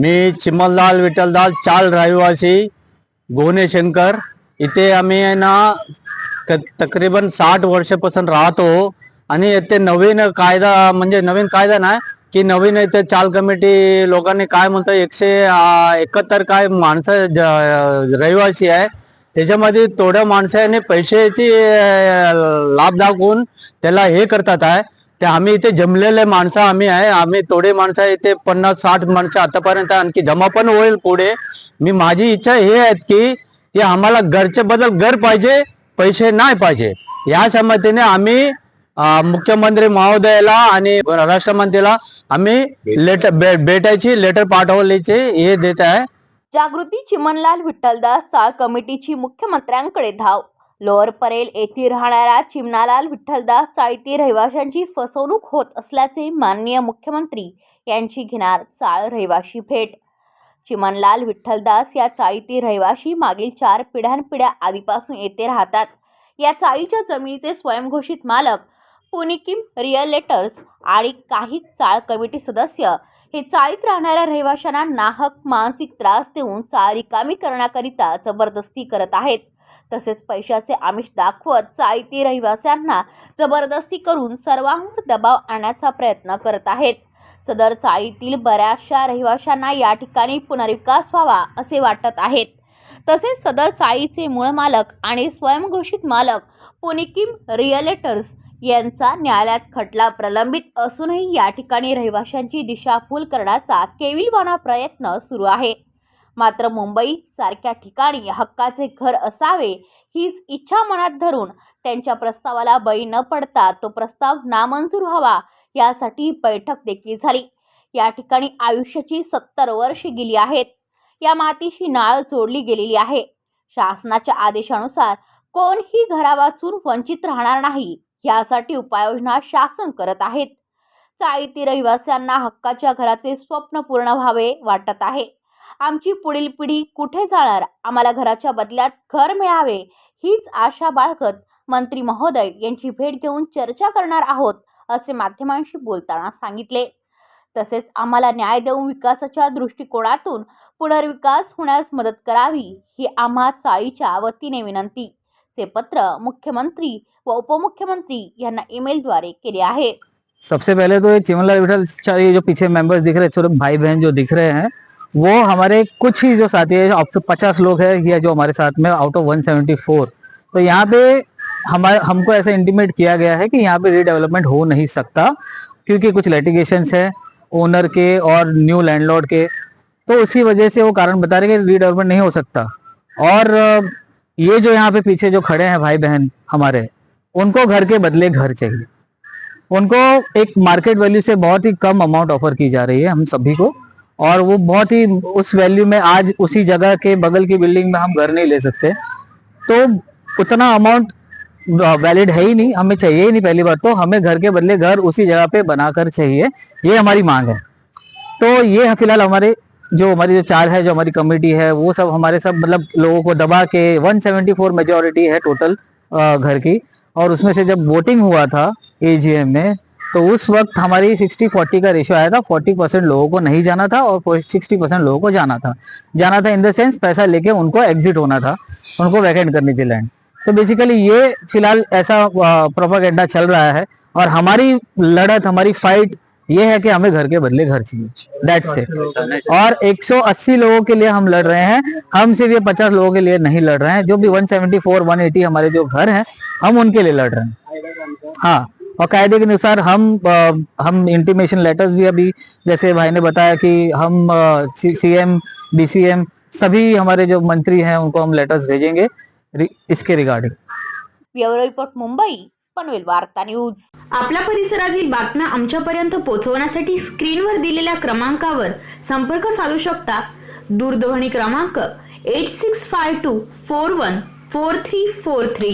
मी चिमनलाल विठ्ठलदास चाल रहिवासी गोनेशंकर इथे आम्ही आहे ना तकरीबन साठ वर्षापासून राहतो. आणि इथे नवीन कायदा म्हणजे नवीन कायदा नाही की नवीन इथे चाल कमिटी लोकांनी काय म्हणतं एकशे एकाहत्तर काय माणसं ज- रहिवासी आहे. त्याच्यामध्ये थोड्या माणसाने पैशाची लाभ दाखवून त्याला हे करतात आहे. ते आम्ही इथे जमलेले माणसं आम्ही आहे. आम्ही थोडे माणसं आहे इथे पन्नास साठ माणसं आतापर्यंत आणखी जमा पण होईल पुढे. मी माझी इच्छा हे आहेत की ते आम्हाला घरचे बदल घर पाहिजे पैसे नाही पाहिजे. या संमतीने आम्ही मुख्यमंत्री महोदयाला आणि राष्ट्रमंत्रीला आम्ही लेटर भेटायची लेटर पाठवल्याचे हे देत आहे. जागृती चिमनलाल विठ्ठलदास चाळ कमिटीची मुख्यमंत्र्यांकडे धाव. लोअर परेल येथे राहणाऱ्या चिमनालाल विठ्ठलदास चाळीतील रहिवाशांची फसवणूक होत असल्याचे माननीय मुख्यमंत्री यांची घेणार चाळ रहिवाशी भेट. चिमनलाल विठ्ठलदास या चाळीतील रहिवाशी मागील चार पिढ्यानपिढ्या आधीपासून येथे राहतात. या चाळीच्या जमिनीचे स्वयंघोषित मालक पुनिकिम रिअलेटर्स आणि काही चाळ कमिटी सदस्य हे चाळीत राहणाऱ्या रहिवाशांना नाहक मानसिक त्रास देऊन चाळ रिकामी करण्याकरिता जबरदस्ती करत आहेत. तसेच पैशाचे आमिष दाखवत चाळीतील रहिवाशांना जबरदस्ती करून सर्वांवर दबाव आणण्याचा प्रयत्न करत आहेत. सदर चाळीतील बऱ्याचशा रहिवाशांना या ठिकाणी पुनर्विकास व्हावा असे वाटत आहेत. तसेच सदर चाळीचे मूळ मालक आणि स्वयंघोषित मालक पुनिकिम रिअलेटर्स यांचा न्यायालयात खटला प्रलंबित असूनही या ठिकाणी रहिवाशांची दिशाभूल करण्याचा केविलवाना प्रयत्न सुरू आहे. मात्र मुंबई सारख्या ठिकाणी हक्काचे घर असावे हीच इच्छा मनात धरून त्यांच्या प्रस्तावाला बळी न पडता तो प्रस्ताव नामंजूर व्हावा यासाठी बैठक देखील झाली. या ठिकाणी आयुष्याची सत्तर वर्षे गेली आहेत. या मातीशी नाळ जोडली गेलेली आहे. शासनाच्या आदेशानुसार कोणही घरा वाचून वंचित राहणार नाही यासाठी उपाययोजना शासन करत आहेत. चाळीतील रहिवाशांना हक्काच्या घराचे स्वप्न पूर्ण व्हावे वाटत आहे. आमची पुढील पिढी कुठे जाणार? आम्हाला घराच्या बदल्यात घर मिळावे हीच आशा बाळगत मंत्री महोदय यांची भेट घेऊन चर्चा करणार आहोत असे माध्यमांशी बोलताना सांगितले. तसेच आम्हाला न्याय देऊन विकासाच्या दृष्टिकोनातून पुनर्विकास होण्यास मदत करावी ही आम्हा चाळीच्या वतीने विनंती. चे पत्र मुख्यमंत्री व उपमुख्यमंत्री यांना ईमेलद्वारे केले आहे. सबसे पहले तो ये चिमनलाल विठल ये जो पीछे मेंबर्स दिख रहे हैं छोटे भाई बहन जो दिख रहे हैं वो हमारे कुछ ही जो साथी है तो पचास लोग हैं ये जो हमारे साथ में आउट ऑफ़ 174 तो यहाँ पे हमारे, हमको ऐसा इंटीमेट किया गया है कि यहाँ पे रीडेवलपमेंट हो नहीं सकता, क्योंकि कुछ लिटिगेशंस है ओनर के और न्यू लैंडलॉर्ड के। तो उसी वजह से वो कारण बता रहे कि रीडेवलपमेंट नहीं हो सकता। और ये जो यहाँ पे पीछे जो खड़े हैं भाई बहन हमारे, उनको घर के बदले घर चाहिए। उनको एक मार्केट वैल्यू से बहुत ही कम अमाउंट ऑफ़र की जा रही है हम सभी को। और वो बहुत ही उस वैल्यू में आज उसी जगह के बगल की बिल्डिंग में हम घर नहीं ले सकते। तो उतना अमाउंट वैलिड है ही नहीं, हमें चाहिए ही नहीं पहली बार तो हमें घर के बदले घर उसी जगह पे बनाकर चाहिए, ये हमारी मांग है। तो ये फ़िलहाल हमारे जो हमारी जो चाल है, जो हमारी कमेटी है, वो सब हमारे सब मतलब लोगों को दबा के 174 मेजोरिटी है टोटल घर की। और उसमें से जब वोटिंग हुआ था एजीएम में तो उस वक्त हमारी 60 40 का रेशियो आया था 40 परसेंट लोगों को नहीं जाना था और 60 परसेंट लोगों को जाना था। जाना था इन द सेंस पैसा लेके उनको एग्जिट होना था, उनको वैकेंट करनी थी लैंड तो बेसिकली ये फ़िलहाल ऐसा प्रोपागेंडा चल रहा है और हमारी लड़त, हमारी फाइट ये है कि हमें घर के बदले घर चाहिए। दैट्स इट और 180 लोगों के लिए हम लड़ रहे हैं। हम सिर्फ़ ये 50 लोगों के लिए नहीं लड़ रहे हैं। जो भी 174 180 हमारे जो घर हैं, हम उनके लिए लड़ रहे हैं। हाँ। और कायदे के अनुसार हम हम इंटीमेशन लेटर्स भी अभी जैसे भाई ने बताया कि हम सीएम डीसीएम सभी हमारे जो मंत्री हैं उनको हम लेटर्स भेजेंगे इसके regarding bureau report Mumbai Panvel Varta news. आपल्या परिसरातील बातम्या आमच्यापर्यंत पोहोचवण्यासाठी स्क्रीनवर दिलेल्या क्रमांकावर संपर्क साधू शकता. दूरध्वनी क्रमांक eight six five two four one four three four three